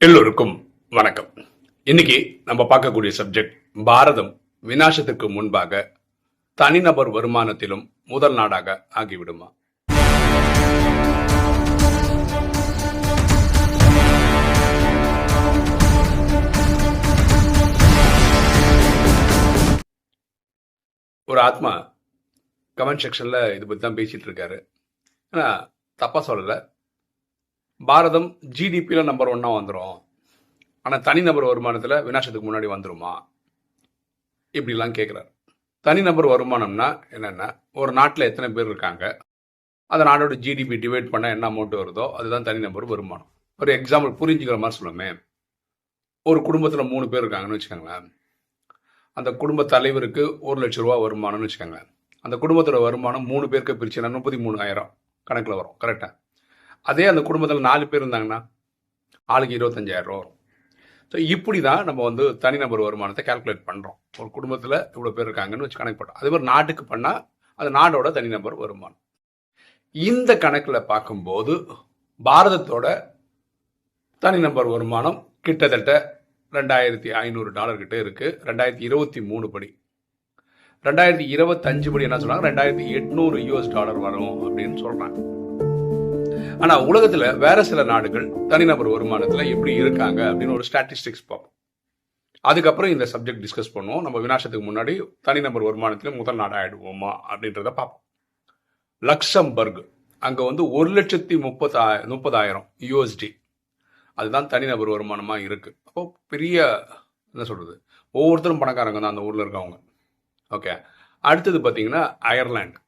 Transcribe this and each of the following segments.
எல்லோருக்கும் வணக்கம். இன்னைக்கு நம்ம பார்க்கக்கூடிய சப்ஜெக்ட் பாரதம் விநாசத்துக்கு முன்பாக தனிநபர் வருமானத்திலும் முதல் நாடாக ஆகிவிடுமா? ஒரு ஆத்மா கமெண்ட் செக்ஷன்ல இது பத்தி தான் பேசிட்டு இருக்காரு. ஆனா தப்பா சொல்லலை. பாரதம் ஜிடிபியில் நம்பர் ஒன்னாக வந்துடும் ஆனால் தனிநபர் வருமானத்தில் விநாசத்துக்கு முன்னாடி வந்துருமா? இப்படிலாம் கேட்குறாரு தனிநபர் வருமானம்னா என்னென்னா ஒரு நாட்டில் எத்தனை பேர் இருக்காங்க? அந்த நாடோட ஜிடிபி டிவைட் பண்ணால் என்ன அமௌண்ட் வருதோ அதுதான் தனிநபர் வருமானம். ஒரு எக்ஸாம்பிள் புரிஞ்சுக்கிற மாதிரி சொல்லுமே. ஒரு குடும்பத்தில் மூணு பேர் இருக்காங்கன்னு வச்சுக்கோங்களேன். அந்த குடும்ப தலைவருக்கு ஒரு லட்ச ரூபா வருமானம்னு வச்சுக்கோங்க. அந்த குடும்பத்தோட வருமானம் மூணு பேருக்கு பிரிச்சுன்னா முப்பத்தி மூணாயிரம் கணக்கில் வரும். கரெக்டாக அதே அந்த குடும்பத்தில் நாலு பேர் இருந்தாங்கன்னா ஆளுக்கு இருபத்தஞ்சாயிரம் ரூபா வரும். ஸோ இப்படி தான் நம்ம வந்து தனிநபர் வருமானத்தை கால்குலேட் பண்ணுறோம் ஒரு குடும்பத்தில் இவ்வளோ பேர் இருக்காங்கன்னு வச்சு கணக்கு பண்ணுறோம் அதே மாதிரி நாட்டுக்கு பண்ணால் அது நாடோட தனிநபர் வருமானம். இந்த கணக்கில் பார்க்கும்போது பாரதத்தோட தனிநபர் வருமானம் கிட்டத்தட்ட ரெண்டாயிரத்தி ஐநூறு டாலர் கிட்டே இருக்குது ரெண்டாயிரத்தி இருபத்தி மூணு படி. ரெண்டாயிரத்தி இருபத்தஞ்சு படி என்ன சொல்கிறாங்க ரெண்டாயிரத்தி எட்நூறு யூஎஸ் டாலர் வரும் அப்படின்னு சொல்கிறாங்க ஆனா உலகத்துல வேற சில நாடுகள் தனிநபர் வருமானத்துல எப்படி இருக்காங்க அப்படின்னு ஒரு ஸ்டாட்டிஸ்டிக்ஸ் பார்ப்போம். அதுக்கப்புறம் இந்த சப்ஜெக்ட் டிஸ்கஸ் பண்ணுவோம். நம்ம விநாசத்துக்கு முன்னாடி தனிநபர் வருமானத்துல முதல் நாடு ஆயிடுவோமா அப்படின்றத பார்ப்போம். லக்சம்பர்க் அங்க வந்து ஒரு லட்சத்தி முப்பதாய முப்பதாயிரம் யூஎஸ்டி அதுதான் தனிநபர் வருமானமா இருக்கு. அப்போ பெரிய என்ன சொல்றது? ஒவ்வொருத்தரும் பணக்காரங்க தான் அந்த ஊர்ல இருக்கவங்க. ஓகே அடுத்தது பார்த்தீங்கன்னா அயர்லாண்டு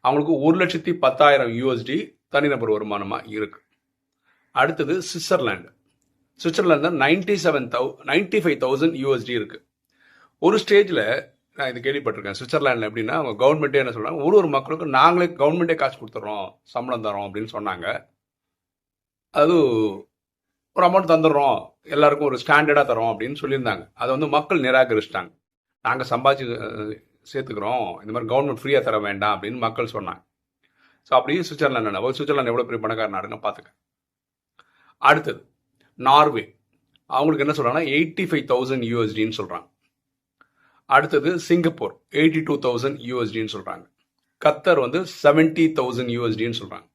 அவங்களுக்கு ஒரு லட்சத்தி பத்தாயிரம் யூஎஸ்டி தனிநபர் வருமானமாக இருக்கு. அடுத்தது Switzerland. Switzerland ninety seven thou ninety five thousand USD இருக்குது ஒரு ஸ்டேஜில் நான் இது கேள்விப்பட்டிருக்கேன். சுவிட்சர்லாண்டில் எப்படின்னா அவங்க கவர்மெண்ட்டே என்ன சொல்கிறாங்க ஒரு ஒரு மக்களுக்கும் நாங்களே கவர்மெண்ட்டே காசு கொடுத்துட்றோம் சம்பளம் தரோம் அப்படின்னு சொன்னாங்க. அது ஒரு அமௌண்ட் தந்துடுறோம் எல்லாருக்கும் ஒரு ஸ்டாண்டர்டாக தரோம் அப்படின்னு சொல்லியிருந்தாங்க. அதை வந்து மக்கள் நிராகரிச்சிட்டாங்க. நாங்கள் சம்பாதிச்சு சேர்த்துக்கிறோம் இந்த மாதிரி கவர்மெண்ட் ஃப்ரீயாக தர வேண்டாம் அப்படின்னு மக்கள் சொன்னாங்க. ஸோ அப்படியே சுவிட்சர்லாந்து என்ன? சுவிட்சர்லாந்து எவ்வளோ பெரிய பணக்கார நாடுன்னு பார்த்துக்க. அடுத்தது நார்வே. அவங்களுக்கு என்ன சொல்கிறாங்கன்னா எயிட்டி ஃபைவ் தௌசண்ட் யூஎஸ்டின்னு சொல்கிறாங்க அடுத்தது சிங்கப்பூர் எயிட்டி டூ தௌசண்ட் யூஎஸ்டின்னு சொல்கிறாங்க கத்தர் வந்து செவன்ட்டி தௌசண்ட் யூஎஸ்டின்னு சொல்கிறாங்க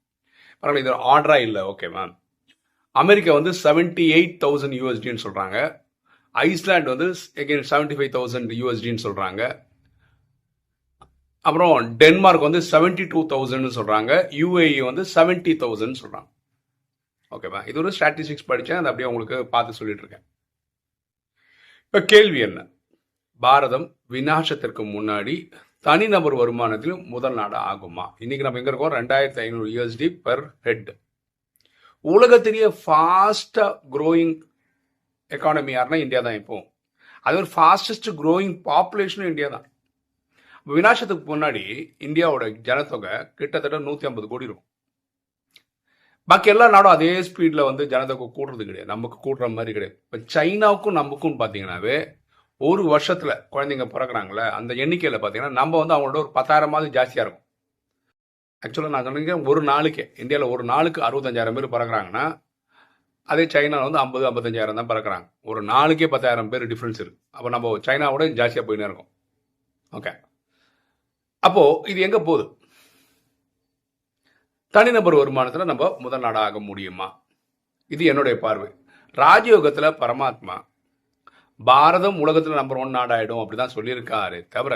பரவாயில்ல இது ஆர்டரா இல்லை ஓகே மேம் அமெரிக்கா வந்து செவன்ட்டி எயிட் தௌசண்ட் யூஎஸ்டின்னு சொல்கிறாங்க ஐஸ்லாண்ட் வந்து எகெயின் செவன்ட்டி ஃபைவ் தௌசண்ட் யூஎஸ்டின்னு சொல்கிறாங்க அப்புறம் டென்மார்க் வந்து செவன்ட்டி டூ தௌசண்ட்னு சொல்கிறாங்க யூஏஇ வந்து செவன்ட்டி தௌசண்ட் சொல்கிறாங்க ஓகேவா இது ஒரு ஸ்டாட்டிஸ்டிக்ஸ் படித்தேன் அதை அப்படியே உங்களுக்கு பார்த்து சொல்லிட்டு இருக்கேன். இப்போ கேள்வி என்ன? பாரதம் விநாசத்திற்கு முன்னாடி தனிநபர் வருமானத்திலும் முதல் நாடு ஆகுமா? இன்னைக்கு நம்ம எங்கே இருக்கோம்? ரெண்டாயிரத்தி ஐநூறு யூஎஸ்டி பெர் ஹெட் உலகத்திலேயே ஃபாஸ்ட்டாக க்ரோயிங் எக்கானமி யாருன்னா இந்தியா தான் இப்போ. அது ஒரு ஃபாஸ்டஸ்ட் க்ரோயிங் பாப்புலேஷனும் இந்தியா தான் விநாசத்துக்கு முன்னாடி இந்தியாவோட ஜனத்தொகை கிட்டத்தட்ட நூற்றி ஐம்பது கோடி இருக்கும் பாக்கி எல்லா நாடும் அதே ஸ்பீடில் வந்து ஜனத்தொகை கூடுறது கிடையாது. நமக்கு கூடுற மாதிரி கிடையாது. இப்போ சைனாவுக்கும் நமக்கும் பார்த்தீங்கன்னாவே ஒரு வருஷத்துல குழந்தைங்க பிறக்கிறாங்களே அந்த எண்ணிக்கையில் பார்த்தீங்கன்னா நம்ம வந்து அவங்களோட ஒரு பத்தாயிரமாவது ஜாஸ்தியாக இருக்கும். ஆக்சுவலாக நான் சொன்னீங்க ஒரு நாளைக்கு இந்தியாவில் ஒரு நாளுக்கு அறுபத்தஞ்சாயிரம் பேர் பிறக்குறாங்கன்னா அதே சைனாவில் வந்து ஐம்பது ஐம்பத்தஞ்சாயிரம் தான் பறக்குறாங்க. ஒரு நாளைக்கே பத்தாயிரம் பேர் டிஃப்ரென்ஸ் இருக்குது அப்போ நம்ம சைனாவோட ஜாஸ்தியாக போயின்னே இருக்கோம். ஓகே அப்போ இது எங்க போகுது? தனிநபர் வருமானத்தில் நம்ம முதல் நாடாக முடியுமா? இது என்னுடைய பார்வை. ராஜயோகத்தில் பரமாத்மா பாரதம் உலகத்தில் நம்பர் ஒன் நாடாயிடும் அப்படிதான் சொல்லியிருக்காரு தவிர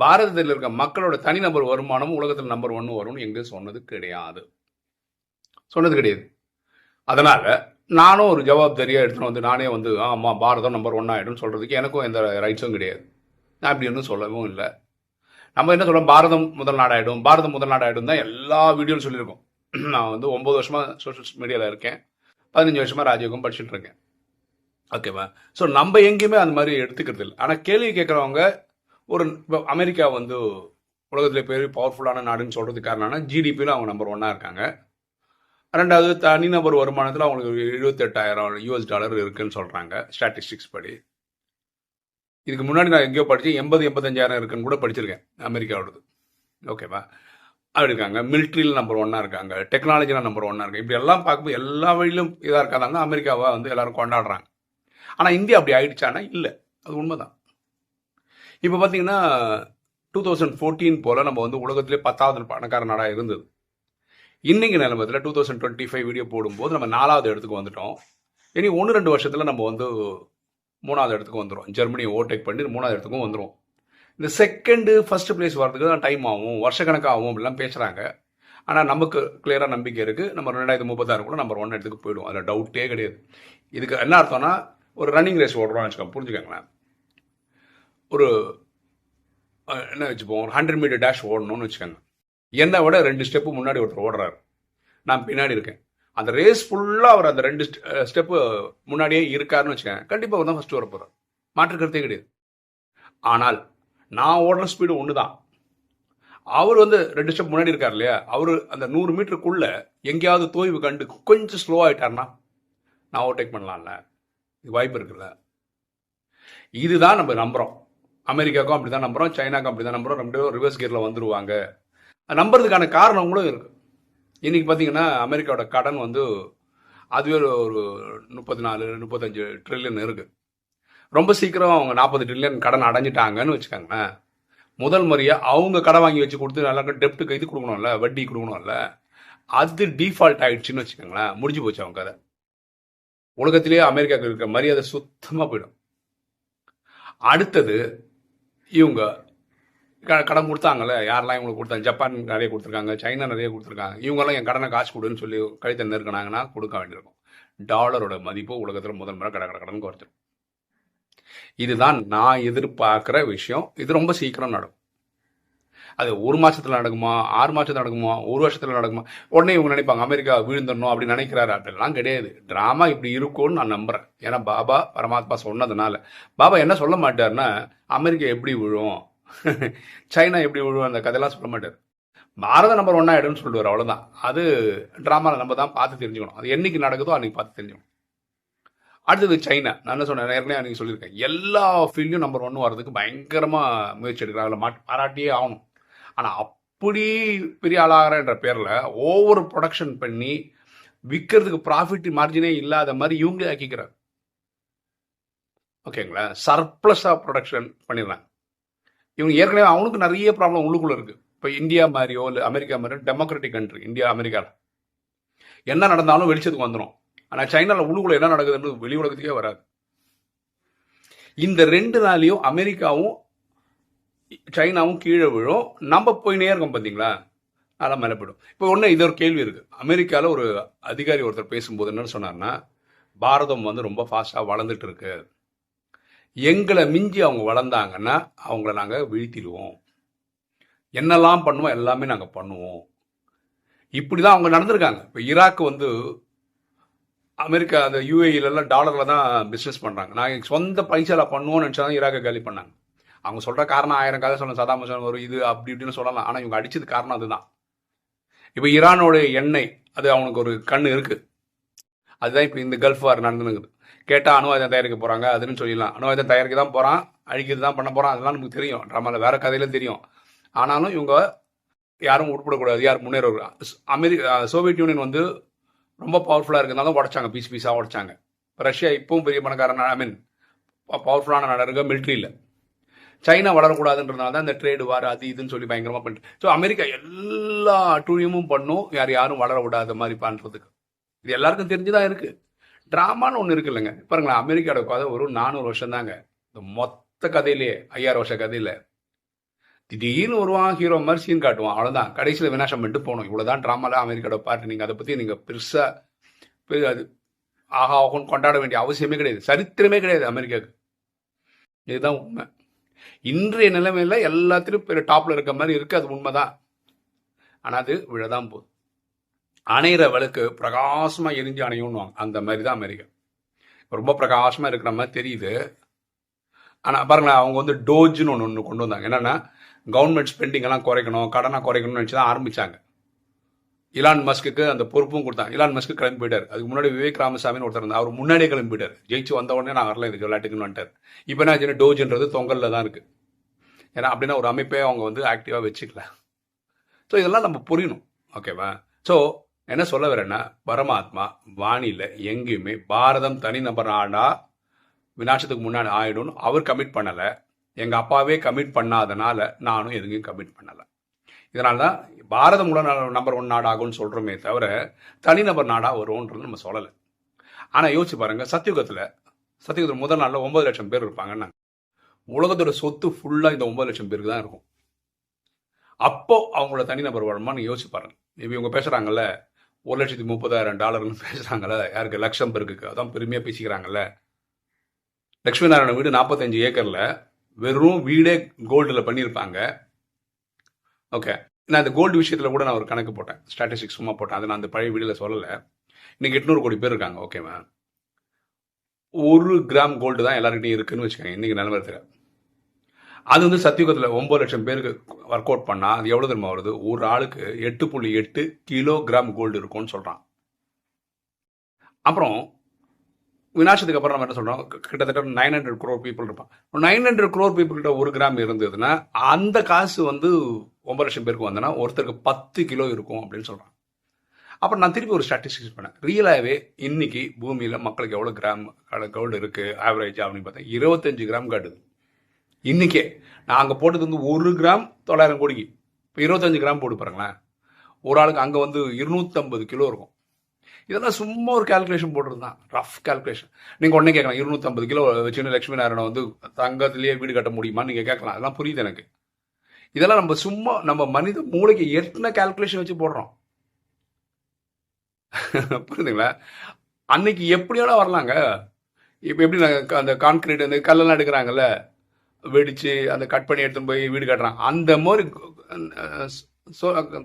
பாரதத்தில் இருக்க மக்களோட தனிநபர் வருமானமும் உலகத்தில் நம்பர் ஒன்னு வரும்னு எங்கேயும் சொன்னது கிடையாது. சொன்னது கிடையாது. அதனால நானும் ஒரு ஜவாப்தாரியாக எடுத்துகிட்டு வந்து நானே வந்து ஆமாம் பாரதம் நம்பர் ஒன் ஆகிடும்னு சொல்கிறதுக்கு எனக்கும் எந்த ரைட்ஸும் கிடையாது. நான் அப்படி ஒன்றும் சொல்லவும் இல்லை. நம்ம என்ன சொல்றோம்? பாரதம் முதல் நாடாயிடும். பாரதம் முதல் நாடாயிடும் தான் எல்லா வீடியோவும் சொல்லியிருக்கோம். நான் வந்து ஒன்பது வருஷமா சோஷியல் மீடியாவில் இருக்கேன். பதினஞ்சு வருஷமா ராஜயோகம் படிச்சுட்டு இருக்கேன். ஓகேவா ஸோ நம்ம எங்கேயுமே அந்த மாதிரி எடுத்துக்கிறது இல்லை. ஆனால் கேள்வி கேட்குறவங்க ஒரு இப்போ அமெரிக்கா வந்து உலகத்தில் பெரிய பவர்ஃபுல்லான நாடுன்னு சொல்கிறதுக்கு காரணம்னா ஜிடிபியில் அவங்க நம்பர் ஒன்னாக இருக்காங்க. ரெண்டாவது தனிநபர் வருமானத்தில் அவங்களுக்கு எழுபத்தெட்டாயிரம் யூஎஸ் டாலர் இருக்குன்னு சொல்கிறாங்க ஸ்டாட்டிஸ்டிக்ஸ் படி. இதுக்கு முன்னாடி நான் எங்கேயோ படித்தேன் எண்பது எண்பத்தஞ்சாயிரம் இருக்குன்னு கூட படிச்சிருக்கேன் அமெரிக்காவோடது. ஓகேவா? அப்படி இருக்காங்க. மிலிட்ரியில் நம்பர் ஒன்னாக இருக்காங்க. டெக்னாலஜியில் நம்பர் ஒன்னாக இருக்காங்க. இப்படி எல்லாம் பார்க்கும்போது எல்லா வழியிலும் இதாக இருக்காதாங்க. அமெரிக்காவை வந்து எல்லாரும் கொண்டாடுறாங்க. ஆனால் இந்தியா அப்படி ஆயிடுச்சானா இல்லை. அது உண்மைதான். இப்போ பார்த்தீங்கன்னா டூ தௌசண்ட் ஃபோர்டீன் போல் நம்ம வந்து உலகத்திலே பத்தாவது பணக்கார நாடாக இருந்தது. இன்றைக்கி நிலமத்தில் two thousand twenty five video போடும்போது நம்ம நாலாவது இடத்துக்கு வந்துட்டோம். இனி ஒன்று ரெண்டு வருஷத்தில் நம்ம வந்து மூணாவது இடத்துக்கு வந்துடும் ஜெர்மனியை ஓவர்டேக் பண்ணி மூணாவது இடத்துக்கும் வந்துடும் இந்த செகண்டு ஃபஸ்ட்டு பிளேஸ் வரதுக்கு தான் டைம் ஆகும். வருஷக்கணக்காகும் அப்படிலாம் பேசுகிறாங்க ஆனால் நமக்கு கிளியராக நம்பிக்கை இருக்குது நம்ம ரெண்டாயிரத்து முப்பத்தாறு கூட நம்பர் ஒன் இடத்துக்கு போயிடும் அதில் டவுட்டே கிடையாது. இதுக்கு என்ன அர்த்தம்னா ஒரு ரன்னிங் ரேஸ் ஓடுறோம்னு வச்சுக்கோங்க. புரிஞ்சுக்கோங்களேன். ஒரு என்ன வச்சுப்போம்? ஒரு ஹண்ட்ரட் மீட்டர் டேஷ் ஓடணும்னு வச்சுக்கோங்க. என்னை விட ரெண்டு ஸ்டெப்பு முன்னாடி ஒருத்தர் ஓடுறாரு. நான் பின்னாடி இருக்கேன். அந்த ரேஸ் ஃபுல்லாக அவர் அந்த ரெண்டு ஸ்டெப்பு முன்னாடியே இருக்காருன்னு வச்சுக்கோங்க கண்டிப்பாக அவர் தான் ஃபஸ்ட்டு வர போகிறார் மாற்று கருத்தே கிடையாது. ஆனால் நான் ஓடுற ஸ்பீடு ஒன்று தான் அவர் வந்து ரெண்டு ஸ்டெப் முன்னாடி இருக்கார் இல்லையா? அவர் அந்த நூறு மீட்டருக்குள்ள எங்கேயாவது தோய்வு கண்டு கொஞ்சம் ஸ்லோ ஆயிட்டார்னா நான் ஓவர்டேக் பண்ணலாம்ல. இது வாய்ப்பு இருக்குல்ல? இதுதான் நம்ம நம்புறோம். அமெரிக்காவுக்கும் அப்படி தான் நம்புறோம். சைனாக்கும் அப்படி தான் நம்புறோம். ரெண்டு பேரும் ரிவர்ஸ் கியரில் வந்துருவாங்க. நம்புறதுக்கான காரணங்களும் இருக்கு. இன்றைக்கி பார்த்தீங்கன்னா அமெரிக்காவோட கடன் வந்து அதுவே ஒரு- முப்பத்தி நாலு முப்பத்தஞ்சு ட்ரில்லியன் இருக்குது ரொம்ப சீக்கிரம் அவங்க நாற்பது ட்ரில்லியன் கடன் அடைஞ்சிட்டாங்கன்னு வச்சுக்கோங்களேன். முதல் முறையாக அவங்க கடன் வாங்கி வச்சு கொடுத்து எல்லாருக்கும் டெப்ட்டுக்கு இது கொடுக்கணும்ல வட்டி கொடுக்கணும்ல. அது டிஃபால்ட் ஆயிடுச்சுன்னு வச்சுக்கோங்களேன். முடிஞ்சு போச்சு அவங்க கதை. உலகத்திலேயே அமெரிக்காவுக்கு இருக்க மரியாதை சுத்தமாக போயிடும். அடுத்தது இவங்க கடன் கொடுத்தாங்கல்ல? யாரெல்லாம் இவங்களுக்கு கொடுத்தாங்க ஜப்பான் நிறைய கொடுத்துருக்காங்க சைனா நிறைய கொடுத்துருக்காங்க. இவங்கெல்லாம் என் கடனை காசு கொடுன்னு சொல்லி கழித்த நெருக்கினாங்கன்னா கொடுக்க வேண்டியிருக்கும். டாலரோட மதிப்பு உலகத்தில் முதல் முறை கடை கட கடன் குறைச்சிடும் இதுதான் நான் எதிர்பார்க்குற விஷயம். இது ரொம்ப சீக்கிரம் நடக்கும். அது ஒரு மாதத்தில் நடக்குமா? ஆறு மாதத்தில் நடக்குமா? ஒரு வருஷத்தில் நடக்குமா? உடனே இவங்க நினைப்பாங்க அமெரிக்கா வீழ்ந்துடணும் அப்படி நினைக்கிறாரு. அப்படிலாம் கிடையாது. ட்ராமா இப்படி இருக்கும்னு நான் நம்புகிறேன் ஏன்னா பாபா பரமாத்மா சொன்னதுனால. பாபா என்ன சொல்ல மாட்டாருன்னா அமெரிக்கா எப்படி விழும்? சைனா எப்படி விழுவோம் அந்த கதையெல்லாம் சொல்ல மாட்டார். பாரத நம்பர் ஒன்னா ஆயிடும்னு சொல்லுவார் அவ்வளோதான் அது ட்ராமாவில் நம்ம தான் பார்த்து தெரிஞ்சுக்கணும். அது என்னைக்கு நடக்குதோ அன்னைக்கு பார்த்து தெரிஞ்சுக்கணும். அடுத்தது சைனா. நான் என்ன சொன்னேன்? ஏற்கனவே அன்னைக்கு சொல்லியிருக்கேன். எல்லா ஃபீல்டும் நம்பர் ஒன் வரதுக்கு பயங்கரமாக முயற்சி எடுக்கிறாங்க. அதில் மாட் பாராட்டியே ஆகணும். ஆனால் அப்படி பெரிய ஆளாகிறன்ற பேரில் ஓவர் ப்ரொடக்ஷன் பண்ணி விற்கிறதுக்கு ப்ராஃபிட் மார்ஜினே இல்லாத மாதிரி இவங்களே ஆக்கிக்கிறார். ஓகேங்களா? சர்ப்ளஸாக ப்ரொடக்ஷன் பண்ணிடுறாங்க. இவங்க ஏற்கனவே அவனுக்கு நிறைய ப்ராப்ளம் உள்ளுக்குள்ள இருக்கு. இப்போ இந்தியா மாதிரியோ இல்லை அமெரிக்கா மாதிரியோ டெமோக்ராட்டிக் கண்ட்ரி இந்தியா அமெரிக்காவில் என்ன நடந்தாலும் வெளிச்சத்துக்கு வந்துடும் ஆனால் சைனாவில் உள்ளுக்குள்ள என்ன நடக்குதுன்னு வெளி உலகத்துக்கே வராது. இந்த ரெண்டு நாளையும் அமெரிக்காவும் சைனாவும் கீழே விழும். நம்ம போயினே இருக்கோம் பார்த்தீங்களா அதெல்லாம் மேலே போயிடும். இப்போ ஒன்று இது ஒரு கேள்வி இருக்குது அமெரிக்காவில் ஒரு அதிகாரி ஒருத்தர் பேசும்போது என்னன்னு சொன்னார்னா பாரதம் வந்து ரொம்ப ஃபாஸ்ட்டாக வளர்ந்துட்டு இருக்குது எங்களை மிஞ்சி அவங்க வளர்ந்தாங்கன்னா அவங்கள நாங்கள் வீழ்த்திடுவோம். என்னெல்லாம் பண்ணுவோம் எல்லாமே நாங்கள் பண்ணுவோம். இப்படி தான் அவங்க நடந்திருக்காங்க. இப்போ ஈராக் வந்து அமெரிக்கா அந்த யூஏஇலெல்லாம் டாலரில் தான் பிஸ்னஸ் பண்ணுறாங்க நாங்கள் சொந்த பைசாவில் பண்ணுவோம்னு நினச்சா தான் ஈராக்கை காலி பண்ணாங்க. அவங்க சொல்கிற காரணம் ஆயிரம் கதை சொல்ல சதாம் ஹுசேன் வரும் இது அப்படி இப்படின்னு சொல்லலாம். ஆனால் இவங்க அடித்தது காரணம் அதுதான். இப்போ ஈரானோட எண்ணெய் அது அவனுக்கு ஒரு கண் இருக்குது அதுதான் இப்போ இந்த கல்ஃப் வார் நடந்துனுக்குது கேட்டால் அணு ஆயுதம் தயாரிக்க போகிறாங்க அதுன்னு சொல்லிடலாம். அணு ஆயுதம் தயாரிக்க தான் போகிறான் அழிக்கிறது தான் பண்ண போகிறான் அதெல்லாம் நமக்கு தெரியும். ட்ராமாவில் வேறு கதையிலும் தெரியும். ஆனாலும் இவங்க யாரும் உட்படக்கூடாது யார் முன்னேற அமெரிக்கா சோவியத் யூனியன் வந்து ரொம்ப பவர்ஃபுல்லாக இருக்கிறதுனால உடைச்சாங்க பீஸ் பீஸாக உடைச்சாங்க. ரஷ்யா இப்பவும் பெரிய பணக்காரன் ஐ மீன் பவர்ஃபுல்லான நாடு இருக்க மிலிட்ரியில் சைனா வளரக்கூடாதுன்றதுனால தான் இந்த ட்ரேடு வார் அது இதுன்னு சொல்லி பயங்கரமாக பண்ணிட்டு. ஸோ அமெரிக்கா எல்லா அட்டூழியமும் பண்ணும் யார் யாரும் வளர விடாத மாதிரி பண்ணுறதுக்கு இது எல்லாருக்கும் தெரிஞ்சுதான் இருக்குது ட்ராமான்னு ஒன்று இருக்கு இல்லைங்க பாருங்களேன் அமெரிக்காவோட கதை ஒரு நானூறு வருஷம் தாங்க இந்த மொத்த கதையிலே ஐயாயிரம் வருஷ கதையில். திடீர்னு வருவான் ஹீரோ மாதிரி சீன் காட்டுவான். அவ்வளோதான் கடைசியில் வினாசம் பண்ணிட்டு போகணும் இவ்வளோதான் ட்ராமால அமெரிக்காவோட பாட்டு நீங்கள் அதை பற்றி நீங்கள் பெருசாக அது ஆஹா ஆகும்னு கொண்டாட வேண்டிய அவசியமே கிடையாது. சரித்திரமே கிடையாது அமெரிக்காவுக்கு. இதுதான் உண்மை. இன்றைய நிலைமையில் எல்லாத்திலும் பெரிய டாப்பில் இருக்க மாதிரி இருக்குது அது உண்மைதான். ஆனால் அது விழதான் போகுது. அணையிற விளக்கு பிரகாசமா எரிஞ்சு அணையும்னுவாங்க. அந்த மாதிரி தான் அமெரிக்கா. ரொம்ப பிரகாசமா இருக்கிற மாதிரி தெரியுது. ஆனா பாருங்களேன் அவங்க வந்து டோஜ்னு ஒன்று ஒன்று கொண்டு வந்தாங்க. என்னன்னா கவர்மெண்ட் ஸ்பெண்டிங் எல்லாம் குறைக்கணும் கடனை குறைக்கணும்னு நினச்சி தான் ஆரம்பிச்சாங்க. இலான் மஸ்க்கு அந்த பொறுப்பும் கொடுத்தாங்க. இலான் மஸ்க்கு கிளம்பி போயிட்டார். அதுக்கு முன்னாடி விவேக் ராமசாமின்னு ஒருத்தர் இருந்தார். அவர் முன்னாடியே கிளம்பி போயிட்டார். ஜெயிச்சு வந்த உடனே நான் வரல இதுக்கு விளையாட்டுக்குன்னு வந்துட்டார். இப்போ என்ன ஆச்சுன்னா டோஜ்ன்றது தொங்கல்ல தான் இருக்கு. ஏன்னா அப்படின்னா ஒரு அமைப்பே அவங்க வந்து ஆக்டிவாக வச்சுக்கல. ஸோ இதெல்லாம் நம்ம புரியணும். ஓகேவா ஸோ என்ன சொல்ல வரேன்னா பரமாத்மா வானில எங்கேயுமே பாரதம் தனிநபர் நாடா விநாசத்துக்கு முன்னாடி ஆயிடும்னு அவர் கமிட் பண்ணலை. எங்கள் அப்பாவே கமிட் பண்ணாதனால நானும் எதுவும் கமிட் பண்ணலை. இதனால தான் பாரதம் உள்ள நம்பர் ஒன் நாடாகும்னு சொல்கிறோமே தவிர தனிநபர் நாடாக வரும்ன்றது நம்ம சொல்லலை. ஆனால் யோசிச்சு பாருங்க சத்தியுகத்தில் சத்தியுகத்தில் முதல் நாளில் ஒன்பது லட்சம் பேர் இருப்பாங்கன்னா உலகத்தோட சொத்து ஃபுல்லாக இந்த ஒன்பது லட்சம் பேருக்கு தான் இருக்கும். அப்போ அவங்கள தனிநபர் வருமானு யோசிச்சு பாருங்க. இப்போ இவங்க பேசுகிறாங்கல்ல ஒரு லட்சத்தி முப்பதாயிரம் டாலர்னு பேசுகிறாங்கல்ல யாருக்கு? லக்ஷம் பெருக்கு அதான் பெருமையாக பேசிக்கிறாங்கல்ல. லக்ஷ்மி நாராயண வீடு நாற்பத்தஞ்சு ஏக்கரில். வெறும் வீடே கோல்டில் பண்ணியிருப்பாங்க ஓகே. நான் இந்த கோல்டு விஷயத்தில் கூட நான் ஒரு கணக்கு போட்டேன். ஸ்டாட்டிஸ்டிக்ஸ் சும்மா போட்டேன். அதை நான் அந்த பழைய வீடியோவில் சொல்லலை. இன்றைக்கி எட்நூறு கோடி பேர் இருக்காங்க. ஓகேவா? ஒரு கிராம் கோல்டு தான் எல்லாருக்கிட்டையும் இருக்குன்னு வச்சுக்கோங்க. இன்றைக்கி நிலவரத்தில் அது வந்து சத்தியுகத்தில் ஒன்பது லட்சம் பேருக்கு ஒர்க் அவுட் பண்ணால் அது எவ்வளோ தெரியுமா வருது? ஒரு ஆளுக்கு எட்டு புள்ளி எட்டு கிலோ கிராம் கோல்டு இருக்கும்னு சொல்கிறான் அப்புறம் வினாசத்துக்கு அப்புறம் நம்ம என்ன சொல்கிறோம் கிட்டத்தட்ட நைன் ஹண்ட்ரட் குரோர் பீப்புள் இருப்பான் நைன் ஹண்ட்ரட் குரோர் பீப்புள்கிட்ட ஒரு கிராம் இருந்ததுன்னா அந்த காசு வந்து ஒன்பது லட்சம் பேருக்கு வந்தேன்னா ஒருத்தருக்கு பத்து கிலோ இருக்கும் அப்படின்னு சொல்கிறான் அப்புறம் நான் திருப்பி ஒரு ஸ்டாட்டிஸ்டிக்ஸ் பண்ணேன். ரியலாகவே இன்னைக்கு பூமியில் மக்களுக்கு எவ்வளோ கிராம் கோல்டு இருக்குது ஆவரேஜ் அப்படின்னு பார்த்தா இருபத்தஞ்சு கிராம் காட்டுது. இன்றைக்கே நான் அங்கே போட்டது வந்து ஒரு கிராம் தொள்ளாயிரம் கோடிக்கு. இப்போ இருபத்தஞ்சு கிராம் போட்டு பாருங்களேன். ஒரு ஆளுக்கு அங்கே வந்து இருநூற்றம்பது கிலோ இருக்கும். இதெல்லாம் சும்மா ஒரு கால்குலேஷன் போட்டுருந்தான் ரஃப் கால்குலேஷன் நீங்கள் உடனே கேட்கலாம் இருநூற்றம்பது கிலோ வச்சுன்னு லட்சுமி நாராயணன் வந்து தங்கத்திலேயே வீடு கட்ட முடியுமான்னு நீங்கள் கேட்கலாம். அதெல்லாம் புரியுது எனக்கு. இதெல்லாம் நம்ம சும்மா நம்ம மனித மூளைக்கு எட்டுன கால்குலேஷன் வச்சு போடுறோம்? புரியுதுங்களா? அன்னைக்கு எப்படியாலும் வரலாங்க. இப்போ எப்படி நாங்கள் அந்த கான்கிரீட் அந்த கல்லெல்லாம் எடுக்கிறாங்கல்ல? வெடிச்சு அந்த கட் பண்ணி எடுத்துன்னு போய் வீடு கட்டுறான். அந்த மாதிரி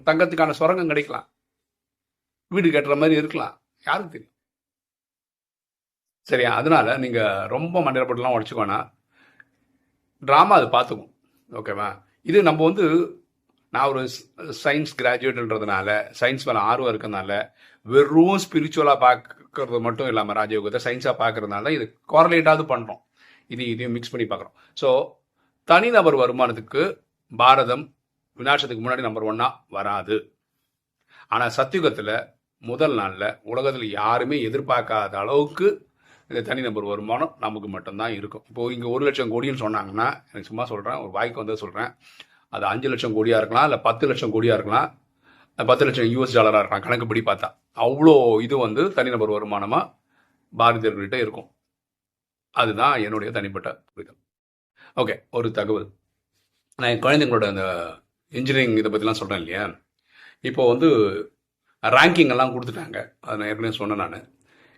தங்கத்துக்கான சுரங்கம் கிடைக்கலாம். வீடு கட்டுற மாதிரி இருக்கலாம். யாருக்கு தெரியும்? சரியா அதனால நீங்கள் ரொம்ப மண்டலப்பட்டுலாம் உடச்சிக்கோனா ட்ராமா அது பார்த்துக்கும் ஓகேவா இது நம்ம வந்து நான் ஒரு சயின்ஸ் கிராஜுவேட்ன்றதுனால சயின்ஸ் மேலே ஆர்வம் இருக்கிறதுனால வெறும் ஸ்பிரிச்சுவலாக பார்க்கறது மட்டும் இல்லாமல் ராஜயோகத்தை சயின்ஸாக பார்க்கறதுனால இது கோரலேட்டாவது பண்ணுறோம் இது இதையும் மிக்ஸ் பண்ணி பார்க்குறோம். ஸோ தனிநபர் வருமானத்துக்கு பாரதம் விநாசத்துக்கு முன்னாடி நம்பர் ஒன்னா வராது. ஆனால் சத்தியுகத்தில் முதல் நாளில் உலகத்தில் யாருமே எதிர்பார்க்காத அளவுக்கு இந்த தனிநபர் வருமானம் நமக்கு மட்டும்தான் இருக்கும். இப்போது இங்கே ஒரு லட்சம் கோடின்னு சொன்னாங்கன்னா எனக்கு சும்மா சொல்கிறேன் ஒரு வாய்க்கு வந்து சொல்கிறேன் அது அஞ்சு லட்சம் கோடியாக இருக்கலாம் இல்லை பத்து லட்சம் கோடியாக இருக்கலாம் பத்து லட்சம் யூஎஸ் டாலராக இருக்கலாம் கணக்குப்படி பார்த்தா. அவ்வளோ இது வந்து தனிநபர் வருமானமாக பாரதியர்கள்கிட்ட இருக்கும். அதுதான் என்னுடைய தனிப்பட்ட புரிதல். ஓகே ஒரு தகவல். நான் என் குழந்தைங்களோட அந்த இன்ஜினியரிங் இதை பற்றிலாம் சொல்கிறேன் இல்லையா? இப்போ வந்து ரேங்கிங் எல்லாம் கொடுத்துட்டாங்க. அதை நான் ஏற்கனவே சொன்னேன் நான்.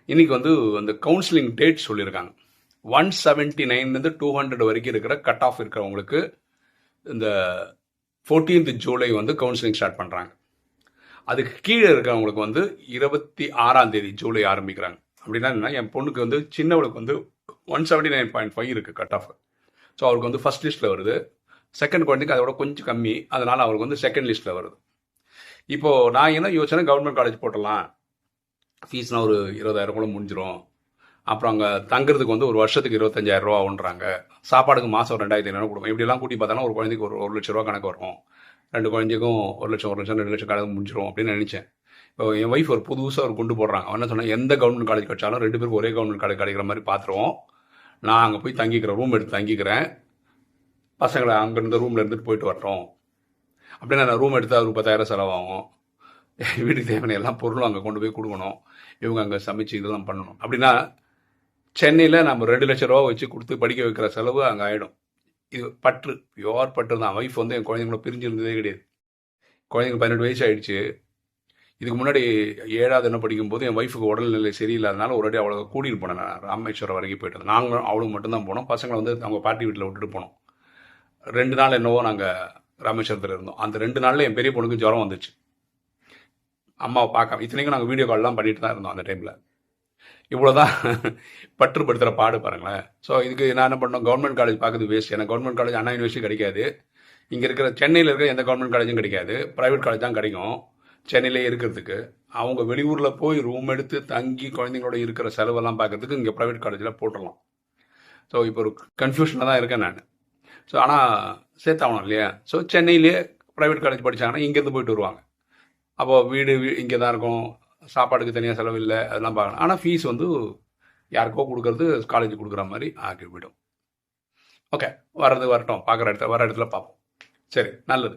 இன்னைக்கு வந்து அந்த கவுன்சிலிங் டேட் சொல்லியிருக்காங்க ஒன் செவன்ட்டி நைன்லேருந்து டூ ஹண்ட்ரட் வரைக்கும் இருக்கிற கட் ஆஃப் இருக்கிறவங்களுக்கு இந்த ஃபோர்டீன்த் ஜூலை வந்து கவுன்சிலிங் ஸ்டார்ட் பண்ணுறாங்க அதுக்கு கீழே இருக்கிறவங்களுக்கு வந்து இருபத்தி ஆறாம் தேதி ஜூலை ஆரம்பிக்கிறாங்க. அப்படின்னா என்ன? என் பொண்ணுக்கு வந்து சின்னவளுக்கு வந்து one seventy nine point five இருக்குது கட் ஆஃப் ஸோ அவருக்கு வந்து ஃபஸ்ட் லிஸ்ட்டில் வருது. செகண்ட் குழந்தைக்கு அதோட கொஞ்சம் கம்மி. அதனால் அவருக்கு வந்து செகண்ட் லிஸ்ட்டில் வருது. இப்போது நான் என்ன யோசனை கவர்மெண்ட் காலேஜ் போட்டலாம் ஃபீஸ்னால் ஒரு இருபதாயிரம் கூட முடிஞ்சிடும் அப்புறம் அங்கே தங்குறதுக்கு வந்து ஒரு வருஷத்துக்கு இருபத்தஞ்சாயிரம் ரூபா ஆகுன்றாங்க சாப்பாடுக்கு மாதம் ரெண்டாயிரத்தி ஐநூறு கொடுக்கும் இப்படிலாம் கூட்டி பார்த்தாலும் ஒரு குழந்தைக்கு ஒரு ஒரு லட்ச ரூபா கணக்கு வரும். ரெண்டு குழந்தைக்கும் ஒரு லட்சம் ஒரு லட்சம் ரெண்டு லட்சம் கணக்கு முடிஞ்சிடும் அப்படின்னு நினச்சேன். இப்போ என் ஒய்ஃப் ஒரு புதுசாக ஒரு கொண்டு போடுறாங்க. அவன் என்ன சொன்னால் எந்த கவர்மெண்ட் காலேஜ் கிடைச்சாலும் ரெண்டு பேருக்கு ஒரே கவர்மெண்ட் காலேஜ் கிடைக்கிற மாதிரி பார்த்துருவோம். நான் அங்கே போய் தங்கிக்கிறேன் ரூம் எடுத்து தங்கிக்கிறேன். பசங்களை அங்கேருந்து ரூமில் இருந்துட்டு போயிட்டு வரட்டும். அப்படின்னா நான் ரூம் எடுத்தால் ஒரு பத்தாயிரம் செலவாகும். வீட்டுக்கு தேவையான எல்லா பொருளும் அங்கே கொண்டு போய் கொடுக்கணும். இவங்க அங்கே சமைச்சு இதெல்லாம் பண்ணணும். அப்படின்னா சென்னையில் நம்ம ரெண்டு லட்ச ரூபா வச்சு கொடுத்து படிக்க வைக்கிற செலவு அங்கே ஆகிடும் இது பற்று. பியோர் பற்று தான். ஒய்ஃப் வந்து என் குழந்தைங்கள பிரிஞ்சிருந்ததே கிடையாது. குழந்தைங்க பதினெட்டு வயசு ஆயிடுச்சு. இதுக்கு முன்னாடி ஏழாவது என்ன படிக்கும்போது என் ஒய்ஃபுக்கு உடல்நிலை சரியில்லாதனால ஒரு அடி அவ்வளோ கூட்டிகிட்டு போனேன் நான். ராமேஸ்வரம் வரைக்கும் போயிட்டு நாங்களும் அவளுக்கு மட்டும்தான் போனோம். பசங்களை வந்து அவங்க பாட்டி வீட்டில் விட்டுட்டு போனோம். ரெண்டு நாள் என்னவோ நாங்கள் ராமேஸ்வரத்தில் இருந்தோம். அந்த ரெண்டு நாளில் என் பெரிய பொண்ணுக்கு ஜுரம் வந்துச்சு. அம்மாவை பார்க்க இத்தனைக்கும் நாங்கள் வீடியோ கால்லாம் பண்ணிட்டு தான் இருந்தோம் அந்த டைமில் இவ்வளோதான் பற்றுப்படுத்துகிற பாடு பாருங்களேன். ஸோ இதுக்கு நான் என்ன பண்ணோம்? கவர்மெண்ட் காலேஜ் பார்க்குறது வேஸ்ட் ஏன்னா கவர்மெண்ட் காலேஜ் அண்ணா யூனிவர்சிட்டி கிடைக்காது. இங்கே இருக்கிற சென்னையில் இருக்கிற எந்த கவர்மெண்ட் காலேஜும் கிடைக்காது. ப்ரைவேட் காலேஜ் தான் கிடைக்கும். சென்னையிலே இருக்கிறதுக்கு அவங்க வெளியூரில் போய் ரூம் எடுத்து தங்கி குழந்தைங்களோட இருக்கிற செலவெல்லாம் பார்க்கறதுக்கு இங்கே ப்ரைவேட் காலேஜில் போட்டுடலாம் ஸோ இப்போ ஒரு கன்ஃபியூஷனில் தான் இருக்கேன் நான். ஸோ ஆனால் சேர்த்தாகணும் இல்லையா? ஸோ சென்னையிலே ப்ரைவேட் காலேஜ் படித்தாங்கன்னா இங்கேருந்து போயிட்டு வருவாங்க. அப்போ வீடு இங்கே தான் இருக்கும். சாப்பாடுக்கு தனியாக செலவு இல்லை அதெல்லாம் பார்க்கணும். ஆனால் ஃபீஸ் வந்து யாருக்கோ கொடுக்கறது காலேஜ் கொடுக்குற மாதிரி ஆகிவிடும். ஓகே வர்றது வரட்டும். பார்க்குற இடத்துல வர இடத்துல பார்ப்போம். சரி நல்லது.